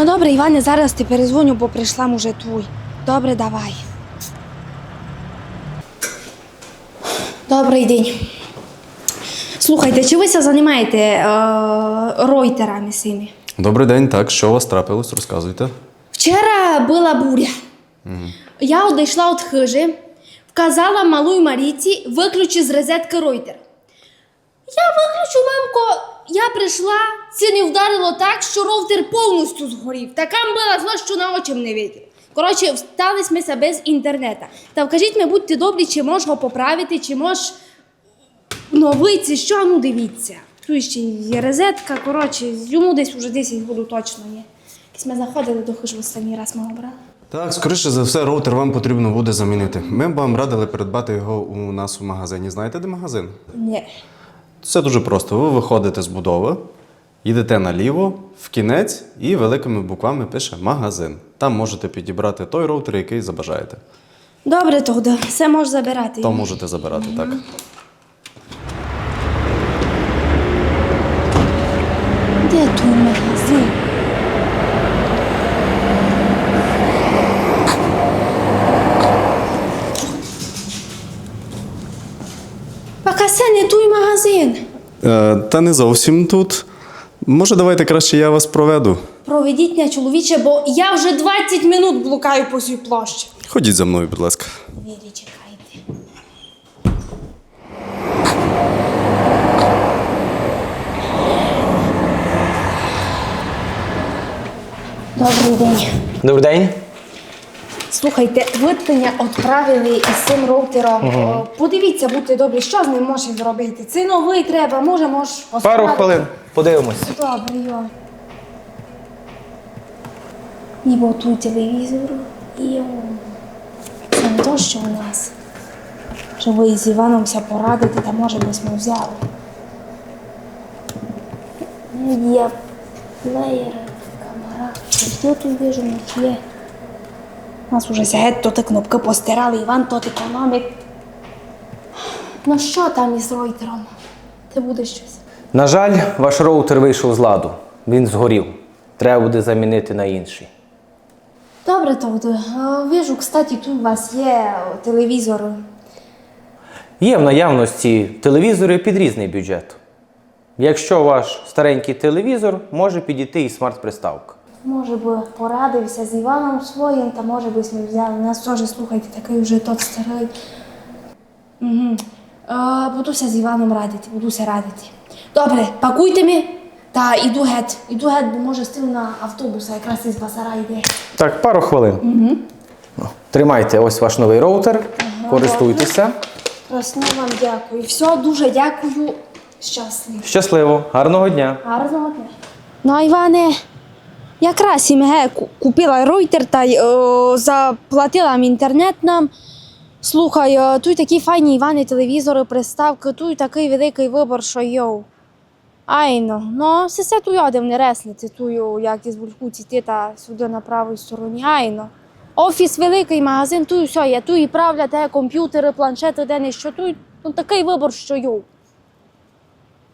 Ну добре, Іване, зараз ти перезвоню, бо прийшла може твій. Добре, давай. Добрий день. Слухайте, чи ви ся займаєте е, ройтерами цими? Добрий день, так, що у вас трапилось, розказуйте. Вчора була буря. Я одійшла від хижі, вказала малій Маріці виключи з розетки ройтер. Я виключу, мамко, я прийшла, це не вдарило так, що роутер повністю згорів. Така була зла, що на очі не видів. Коротше, встались ми без інтернету. Та вкажіть мені, будьте добрі, чи можеш його поправити, чи можеш новиці, що, ну дивіться. Тут ще є розетка, коротше, йому десь вже 10 году точно є. Якось ми заходили до хижу останній раз мого брата. Так, скоріше за все, роутер вам потрібно буде замінити. Ми б вам радили придбати його у нас у магазині. Знаєте, де магазин? Ні. Все дуже просто. Ви виходите з будови, йдете наліво, в кінець і великими буквами пише магазин. Там можете підібрати той роутер, який забажаєте. Добре, тоді, все можеш забирати. То можете забирати, так. Де тут магазин? Це не той магазин. Е, та не зовсім тут. Може, давайте краще я вас проведу. Проведіть мене, чоловіче, бо я вже 20 минут блукаю по цій площі. Ходіть за мною, будь ласка. Вірі, чекайте. Добрий день. Добрий день. Слухайте, ви мене відправили із цим роутером. О, Подивіться, будьте добрі, що з ним може зробити. Це новий треба, може, може. Пару хвилин. Подивимось. Добре, йо. І бо тут телевізор. Йо. Це не то, що у нас. Щоб ви з Іваном ся порадити, та може би ми взяли. Медіа плеєр, камера. Що тут вижу, не є. Нас уже то ти кнопки постирали, Іван то економить. Ну що там із ройтером? Ти будеш щось? На жаль, ваш роутер вийшов з ладу. Він згорів. Треба буде замінити на інший. Добре, Тодо. А, Вижу, кстати, тут у вас є телевізор. Є в наявності телевізори під різний бюджет. Якщо ваш старенький телевізор, може підійти і смарт-приставка. Може би порадився з Іваном своїм, та може би ми взяли. У нас теж, слухайте, такий вже тот старий. Угу. А, будуся з Іваном радити, будуся радити. Добре, пакуйте ми, та іду геть. Іду геть, бо може стил на автобуса, якраз із базара йде. Так, пару хвилин. Угу. Тримайте ось ваш новий роутер, користуйтеся. Красно вам дякую. Все, дуже дякую. Щасливо. Щасливо, гарного дня! Гарного дня. Ну, Іване, якраз і ге купила ройтер та о, заплатила їм інтернет нам. Слухай, о, тут такі файні Івани телевізори, приставки, тут такий великий вибор, що йоу. Айно, ну, все це ту йодем не реснити, тую, як із бульку ті та сюди на правій стороні. Айно. Офіс великий, магазин, тут все є, тут і правда, де комп'ютери, планшети, де не що, тут ну, такий вибор, що йоу.